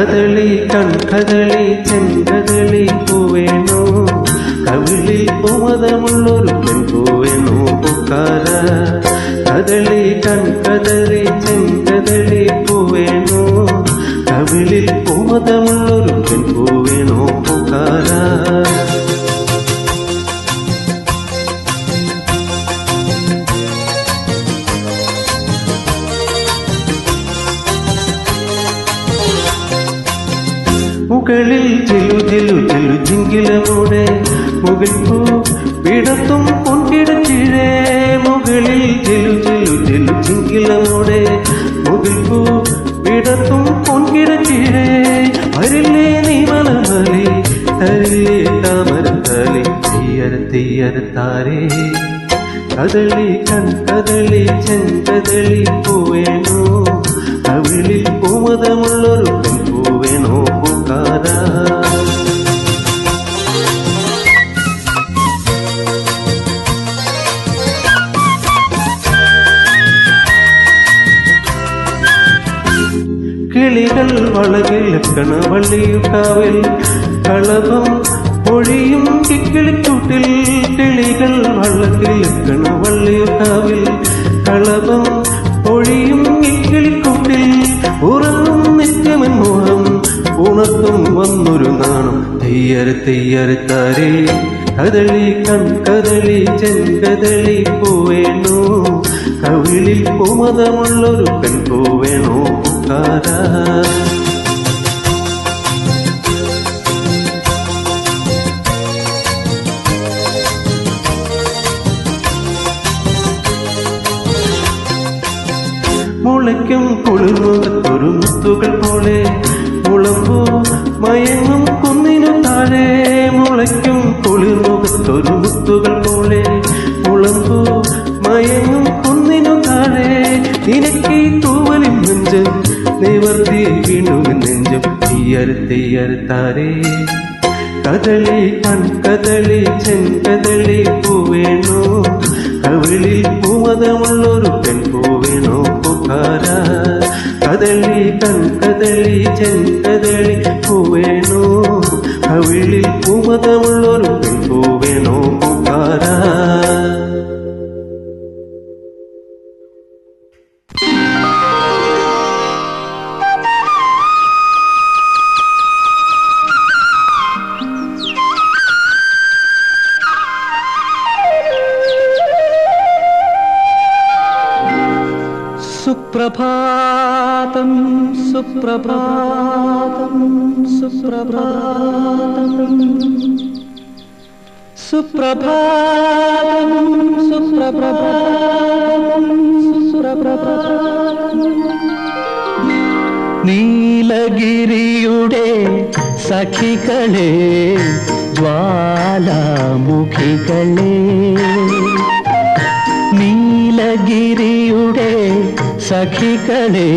കദളി കൺകദളി ചെങ്കദളി പൂവേണോ കവിളിൽ പൂമതമുള്ളൊരു പെൺപൂവേണോ പൂക്കാര കദളി കൺകദളി ചെങ്കദളി പൂവേണോ കവിളിൽ പൂമതമുള്ളൊരു പെൺപൂവേണോ മുകളിൽ ചെലു ചെലു ചെലു ചിങ്കിലമൂടെ മുകിൽ പൂ പിടത്തും പൊൻകിടച്ചിഴേ മുകളിൽ ചെലു ചെലു ചെലു ചിങ്കിലമൂടെ മുകിൽ പൂ പിടത്തും പൊൻകിടച്ചിഴേ വരില്ലേ നീ മലമലി തരില്ലേ താമര തലി തീയര തീയര കദളി കൺ കദളി ചെങ്കദളി അവളിൽ കവിളിൽ പൂമതമുള്ളൊരു കിളികൾ വളകിലക്കണ വള്ളിയുട്ടാവിൽ കളഭം ഒഴിയും കിക്കിളിക്കൂട്ടിൽ കിളികൾ വളകിലക്കണ വള്ളിയുട്ടാവിൽ കളഭം ഒഴിയും കിക്കിളിക്കൂട്ടിൽ ഉറങ്ങും നിത്യമൻ മോഹം. ഉണർത്തും വന്നൊരു നാണം. തെയ്യര തെയ്യരത്താരേ കദളി കൺ കദളി ചെങ്കദളി പോവേണോ. കവിളിൽ പൂമതമുള്ളൊരു പെൺപൂവേണോ. മുളയ്ക്കും കുളിർമുഖത്തൊരു മുത്തുകൾ പോലെ മുളമ്പോ മയങ്ങും കുന്നിനു താഴെ മുളയ്ക്കും കുളിർമുഖത്തൊരു മുത്തുകൾ പോലെ മുളമ്പോ മയങ്ങും നിവർത്തി വീണുവിൻ നെഞ്ചം തീയറുത്തയ്യറുത്താരേ കദളി കൺ കദളി ചെങ്കദളി പൂവേണോ കവിളിൽ പൂമതമുള്ളൊരു പെൺപൂവേണോ പുക്കാര കദളി കൺ കദളി ചെങ്കദളി പൂവേണോ കവിളിൽ പൂമതമുള്ളൊരു പെൺപൂവേണോ സുപ്രഭാതം സുപ്രഭാതം സുപ്രഭാതം സുപ്രഭാതം സുപ്രഭാതം സുപ്രഭാതം നീലഗിരിയുടെ സഖികളെ ജ്വാലാമുഖികളെ നീലഗിരിയുടെ സഖികളെ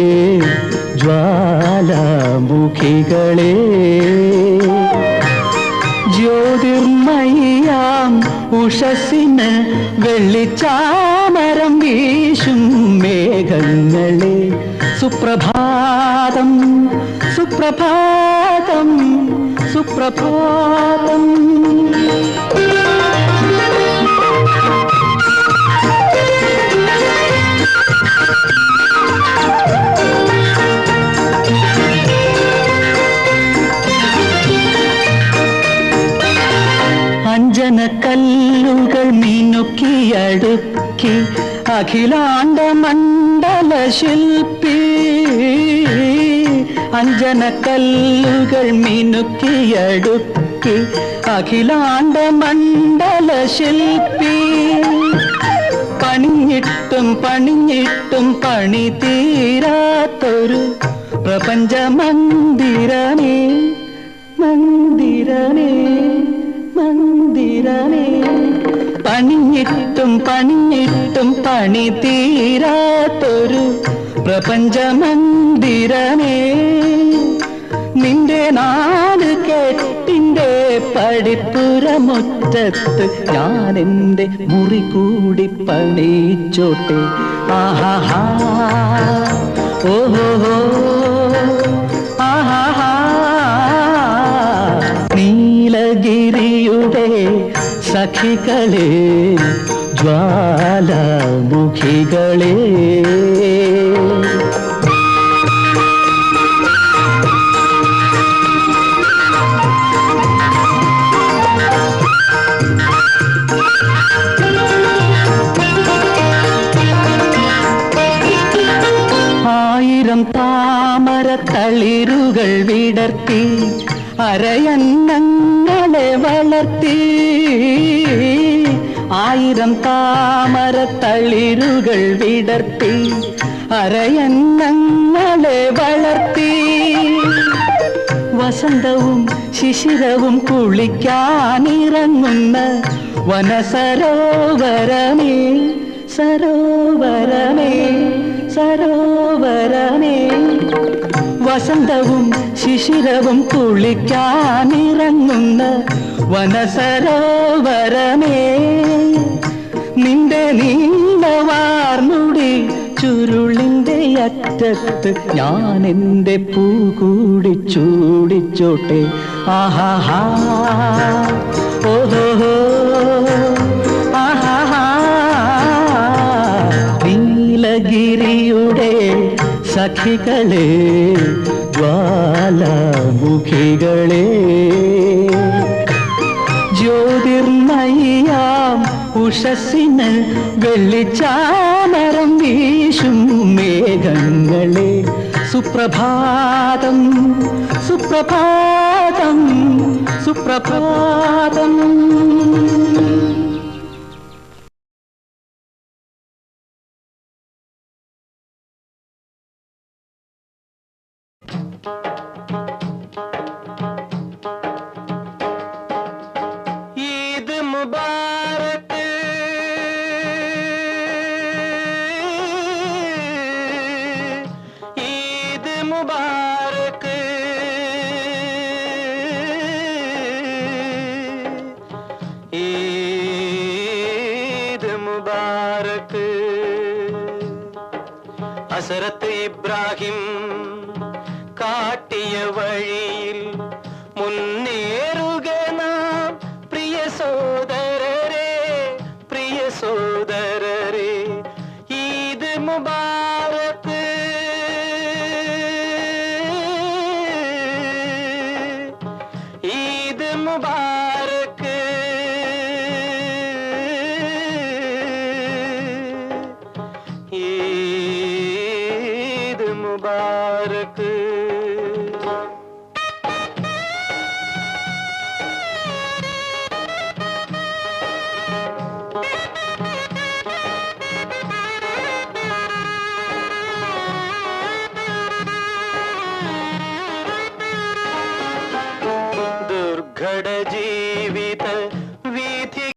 ജ്വാലാമുഖികളെ. ജ്യോതിർമയാം ഉഷസിന് വെള്ളിച്ചാമരം വീശും മേഘങ്ങളെ. സുപ്രഭാതം സുപ്രഭാതം സുപ്രഭാതം. അഖിലാണ്ട മണ്ഡല ശില്പി അഞ്ജന കല്ലുകൾ മിനുക്കിയടുക്കി അഖിലാണ്ട മണ്ഡല ശില്പി പണിഞ്ഞിട്ടും പണിഞ്ഞിട്ടും പണി തീരാത്തൊരു പ്രപഞ്ച മന്ദിരമേ പണിഞ്ഞിട്ടും പണിഞ്ഞിട്ടും പണി തീരാത്തൊരു പ്രപഞ്ചമന്ദിരമേ. നിന്റെ നാട് കേട്ടിന്റെ പടിപ്പുരമുറ്റത്ത് ഞാൻ എന്റെ മുറി കൂടി പണിച്ചോട്ടെ ആഹാഹാ. ഓഹോ ആഹാഹാ. നീലഗിരിയുടെ സഖികളെ ജ്വാലാമുഖികളെ ആയിരം താമര തളിരുകൾ വിടർത്തി അരയന്നങ്ങളെ വളർത്തി. ആയിരം താമര തളിരുകൾ വിടർത്തി അരയന്നങ്ങളെ വളർത്തി. വസന്തവും ശിശിരവും കുളിക്കാനിറങ്ങുന്ന വനസരോവരമേ സരോവരമേ സരോവരമേ. വസന്തവും ശിശിരവും കുളിക്കാനിറങ്ങുന്ന വനസരോവരമേ. നീളവാർന്നുടി ചുരുളിന്റെ അറ്റത്ത് ഞാൻ എന്റെ പൂ കൂടി ചൂടിച്ചോട്ടെ ആഹാഹാ. ഓഹോ നീലഗിരിയുടെ സഖികളെ ജ്വാലാമുഖികളെ. ജ്യോതിർമയാം ഉഷസ്സിന് വെള്ളിച്ചാമരം വീശും മേഘങ്ങളെ. സുപ്രഭാതം സുപ്രഭാതം സുപ്രഭാതം. ஹசரத் இப்ராஹிம் காட்டிய வழியில் முன்னேறுக நாம் பிரிய சோதரரே பிரிய சோதரரே. ஈது முபாரத்து. ஈது முபாரக்